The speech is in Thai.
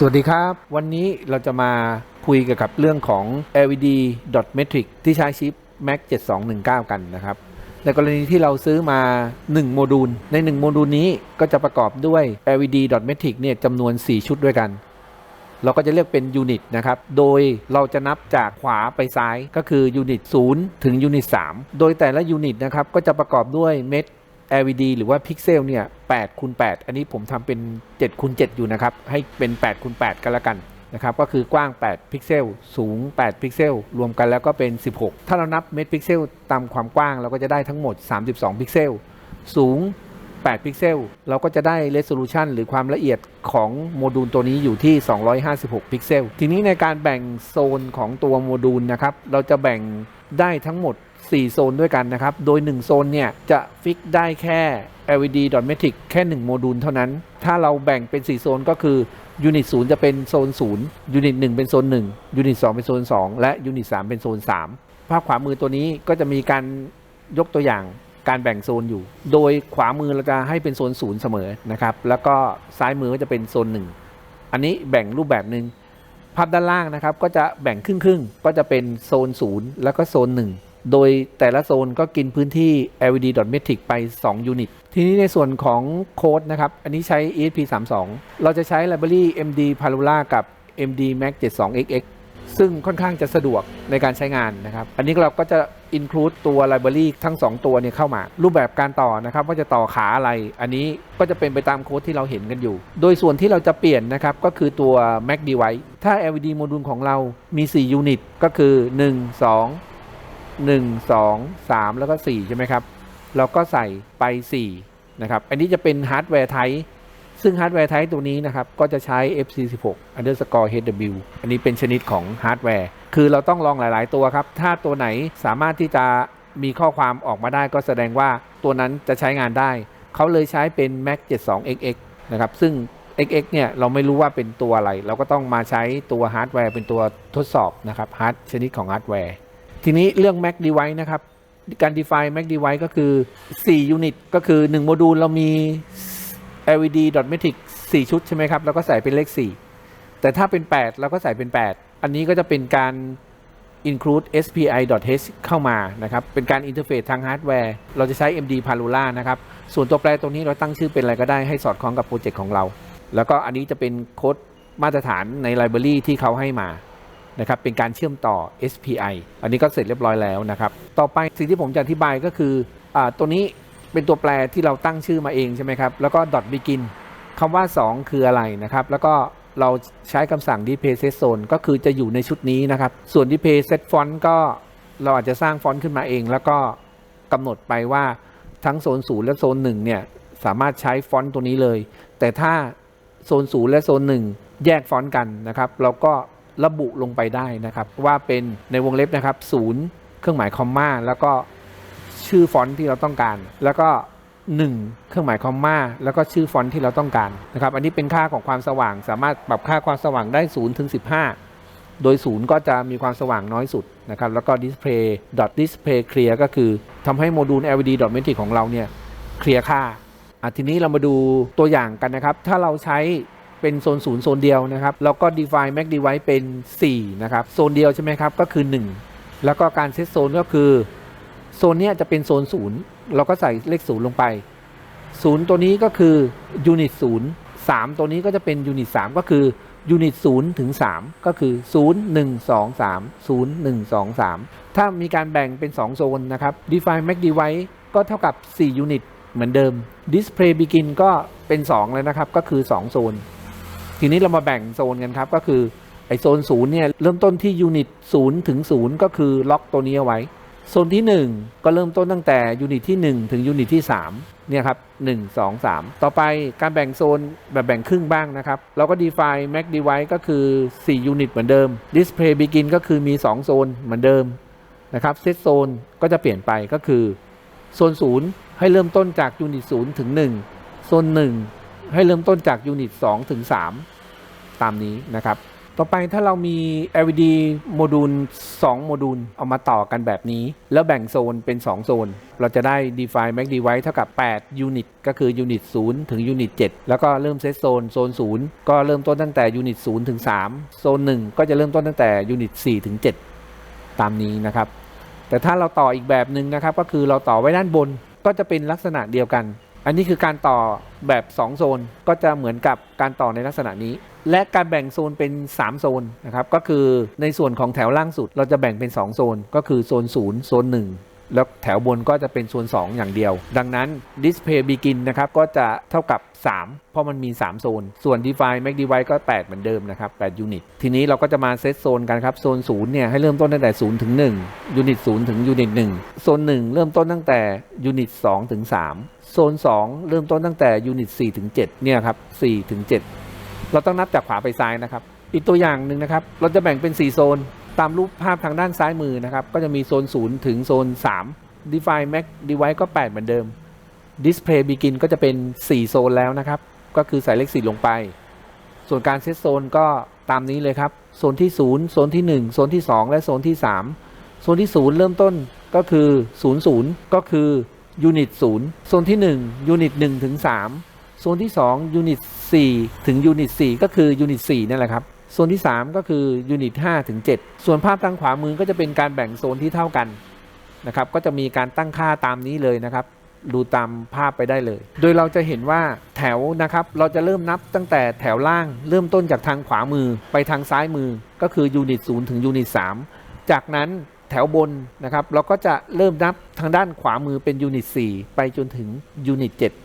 สวัสดีครับ วันนี้เราจะมาคุยเกี่ยวกับเรื่องของ LED dot metric ที่ใช้ชิป Mac 7219 กันนะครับ ในกรณีที่เราซื้อมา 1 โมดูล ใน 1 โมดูลนี้ก็จะประกอบด้วย LED dot metric เนี่ยจำนวน 4 ชุดด้วยกัน เราก็จะเรียกเป็นยูนิตนะครับ โดยเราจะนับจากขวาไปซ้ายก็คือยูนิต0ถึงยูนิต3โดยแต่ละยูนิตนะครับก็จะประกอบด้วยเม็ด LED หรือว่าพิกเซลเนี่ย8คูณ8อันนี้ผมทำเป็น7คูณ7อยู่นะครับ ให้เป็น8คูณ8กันละกันนะครับ ก็คือกว้าง 8 พิกเซล สูง 8 พิกเซล รวมกันแล้วก็เป็น 16 ถ้าเรานับเม็ดพิกเซลตามความกว้างเราก็จะได้ทั้งหมด 32 พิกเซล สูง 8 พิกเซล เราก็จะได้ resolution หรือความละเอียดของโมดูลตัวนี้อยู่ที่ 256 พิกเซล ทีนี้ในการแบ่งโซนของตัวโมดูลนะครับ เราจะแบ่ง ได้ทั้งหมด 4 โซนด้วยกันนะครับ โดย 1 โซนเนี่ย จะฟิกได้แค่ LED d o t m e t i c แค่ 1 โมดูลเท่านั้น ถ้าเราแบ่งเป็น 4 โซนก็คือยูนิต0จะเป็นโซน 0 ยูนิต 1 เป็นโซน 1 ยูนิต 2 เป็นโซน 2 และยูนิต 3 เป็นโซน 3 ภาพขวามือตัวนี้ก็จะมีการยกตัวอย่างการแบ่งโซนอยู่ โดยขวามือเราจะให้เป็นโซน 0 เสมอนะครับ แล้วก็ซ้ายมือก็จะเป็นโซน 1 อันนี้แบ่งรูปแบบหนึ่ง ภาพด้านล่างนะครับก็จะแบ่งครึ่งๆก็จะเป็นโซน 0 แล้วก็โซน 1 โดยแต่ละโซนก็กินพื้นที่ LED dot metric ไป 2 ยูนิต ทีนี้ในส่วนของโค้ดนะครับ อันนี้ใช้ ESP32 เราจะใช้ library MD Palula กับ MD Max 72XX ซึ่งค่อนข้างจะสะดวกในการใช้งานนะครับ อันนี้เราก็จะ include ตัว library ทั้ง 2 ตัวเนี่ยเข้ามา รูปแบบการต่อนะครับว่าจะต่อขาอะไร อันนี้ก็จะเป็นไปตามโค้ดที่เราเห็นกันอยู่ โดยส่วนที่เราจะเปลี่ยนนะครับ ก็คือตัว Mac device ถ้า LED โมดูลของเรามี4ยูนิตก็คือ 1 2 1 2 3 แล้วก็ 4 ใช่ไหมครับ เราก็ใส่ไป 4 นะครับ อันนี้จะเป็นฮาร์ดแวร์ไทป์ ซึ่งฮาร์ดแวร์ไทป์ตัวนี้นะครับ ก็จะใช้ FC16 underscore HW อันนี้เป็นชนิดของฮาร์ดแวร์ คือเราต้องลองหลาย ๆ ตัวครับ ถ้าตัวไหนสามารถที่จะมีข้อความออกมาได้ก็แสดงว่าตัวนั้นจะใช้งานได้ เขาเลยใช้เป็น Mac 72XX นะครับ ซึ่ง XX เนี่ยเราไม่รู้ว่าเป็นตัวอะไร เราก็ต้องมาใช้ตัวฮาร์ดแวร์เป็นตัวทดสอบนะครับฮาร์ดชนิดของฮาร์ดแวร์ ทีนี้เรื่อง Mac device นะครับ การ define Mac device ก็คือ4ยูนิตก็คือ 1 โมดูลเรามี LED dot metric 4ชุดใช่ไหมครับ แล้วก็ใส่เป็นเลข 4 แต่ถ้าเป็น 8 เราก็ใส่เป็น 8 อันนี้ก็จะเป็นการ include SPI dot h เข้ามานะครับ เป็นการอินเทอร์เฟซทางฮาร์ดแวร์ เราจะใช้ MD Palula นะครับ ส่วนตัวแปรตรงนี้เราตั้งชื่อเป็นอะไรก็ได้ให้สอดคล้องกับโปรเจกต์ของเรา แล้วก็อันนี้จะเป็นโค้ดมาตรฐานในไลบรารีที่เขาให้มานะครับเป็นการเชื่อมต่อ SPI อันนี้ก็เสร็จเรียบร้อยแล้วนะครับ ต่อไปสิ่งที่ผมจะอธิบายก็คืออาตัวนี้ เป็นตัวแปรที่เราตั้งชื่อมาเองใช่ไหมครับ แล้วก็ dot begin คำว่า 2 คืออะไรนะครับ แล้วก็เราใช้คำสั่ง display set zone ก็คือจะอยู่ในชุดนี้นะครับ ส่วน display set font ก็เราอาจจะสร้างฟอนต์ขึ้นมาเอง แล้วก็กำหนดไปว่าทั้งโซน0และโซน1เนี่ยสามารถใช้ฟอนต์ตัวนี้เลย แต่ถ้าโซน0และโซน1แยกฟอนต์กันนะครับ เราก็ระบุลงไปได้นะครับ ว่าเป็นในวงเล็บนะครับ0เครื่องหมายคอมมาแล้วก็ ชื่อฟอนต์ที่เราต้องการ แล้วก็ 1 เครื่องหมายคอมมาแล้วก็ชื่อฟอนต์ที่เราต้องการนะครับอันนี้เป็นค่าของความสว่าง สามารถปรับค่าความสว่างได้0ถึง15 โดย 0 ก็จะมีความสว่างน้อยสุดนะครับแล้วก็ display dot display clear ก็คือทำให้โมดูล LED dot metric ของเราเนี่ยเคลียร์ค่าอะทีนี้เรามาดูตัวอย่างกันนะครับ ถ้าเราใช้เป็นโซนศูนย์โซนเดียวนะครับเราก็ define mac device เป็น 4 นะครับ โซนเดียวใช่ไหมครับ ก็คือ 1 แล้วก็การเซตโซนก็คือ โซนนี้จะเป็นโซนศูนย์เราก็ใส่เลขศูนย์ลงไปศูนย์ตัวนี้ก็คือยูนิตศูนย์สามตัวนี้ก็จะเป็นยูนิตสามก็คือยูนิตศูนย์ถึงสามก็คือศูนย์หนึ่งสองสามศูนย์หนึ่งสองสามถ้ามีการแบ่งเป็น2โซนนะครับ define mac device ก็เท่ากับ4ยูนิตเหมือนเดิม display begin ก็เป็น2เลยนะครับก็คือ2โซน ทีนี้เรามาแบ่งโซนกันครับก็คือไอโซนศูนย์เนี่ยเริ่มต้นที่ยูนิตศูนย์ถึงศูนย์ก็คือล็อกตัวนี้เอาไว้ โซนที่ 1 ก็เริ่มต้นตั้งแต่ยูนิตที่ 1 ถึงยูนิตที่3เนี่ยครับ1 2 3 ต่อไปการแบ่งโซนแบบแบ่งครึ่งบ้างนะครับ เราก็ define mac device ก็คือ 4 ยูนิตเหมือนเดิม display begin ก็คือมี 2 โซนเหมือนเดิมนะครับ set zone ก็จะเปลี่ยนไปก็คือ โซน 0 ให้เริ่มต้นจากยูนิต 0 ถึง 1 โซน 1 ให้เริ่มต้นจากยูนิต 2 ถึง 3 ตามนี้นะครับ ต่อไปถ้าเรามี LED โมดูล 2 โมดูล เอามาต่อกันแบบนี้ แล้วแบ่งโซนเป็น 2 โซน เราจะได้ define max device เท่ากับ8ยูนิตก็คือยูนิต0ถึงยูนิต7แล้วก็เริ่มเซตโซน โซน 0 ก็เริ่มต้นตั้งแต่ยูนิต0ถึง 3 โซน 1 ก็จะเริ่มต้นตั้งแต่ยูนิต4ถึง 7 ตามนี้นะครับ แต่ถ้าเราต่ออีกแบบหนึ่งนะครับ ก็คือเราต่อไว้ด้านบน ก็จะเป็นลักษณะเดียวกัน อันนี้คือการต่อแบบ 2 โซน ก็จะเหมือนกับการต่อในลักษณะนี้ และการแบ่งโซนเป็น 3 โซนนะครับก็คือในส่วนของแถวล่างสุดเราจะแบ่งเป็น 2 โซน ก็คือโซน 0 โซน 1แล้วแถวบนก็จะเป็นโซน2 อย่างเดียว ดังนั้น Display Begin นะครับ ก็จะเท่ากับ 3 เพราะมันมี 3 โซน ส่วน Define Max Device ก็ 8 เหมือนเดิมนะครับ8ยูนิตทีนี้เราก็จะมาเซตโซนกันครับ โซน 0 เนี่ย ให้เริ่มต้นตั้งแต่ 0 ถึง1ยูนิต0ถึงยูนิต1โซน 1 เริ่มต้นตั้งแต่ยูนิต2ถึง 3 โซน 2 เริ่มต้นตั้งแต่ยูนิต4ถึง 7 เนี่ยครับ4ถึง 7 เราต้องนับจากขวาไปซ้ายนะครับ อีกตัวอย่างหนึ่งนะครับ เราจะแบ่งเป็น 4 โซน ตามรูปภาพทางด้านซ้ายมือนะครับ ก็จะมีโซน 0 ถึงโซน 3 Define Max Device ก็ 8 เหมือนเดิม Display Begin ก็จะเป็น 4 โซนแล้วนะครับ ก็คือใส่เลข4ลงไป ส่วนการเซตโซนก็ตามนี้เลยครับ โซนที่ 0 โซนที่ 1 โซนที่ 2 และโซนที่ 3 โซนที่ 0 เริ่มต้นก็คือ 00 ก็คือยูนิต0โซนที่ 1 ยูนิต1ถึง3 โซนที่2ยูนิต4ถึงยูนิต4ก็คือยูนิต4นั่นแหละครับโซนที่ 3 ก็คือยูนิต5ถึง7ส่วนภาพทางขวามือก็จะเป็นการแบ่งโซนที่เท่ากันนะครับก็จะมีการตั้งค่าตามนี้เลยนะครับ ดูตามภาพไปได้เลย โดยเราจะเห็นว่าแถวนะครับ เราจะเริ่มนับตั้งแต่แถวล่าง เริ่มต้นจากทางขวามือไปทางซ้ายมือก็คือยูนิต0ถึงยูนิต3จากนั้นแถวบนนะครับ เราก็จะเริ่มนับทางด้านขวามือเป็นยูนิต4ไปจนถึงยูนิต7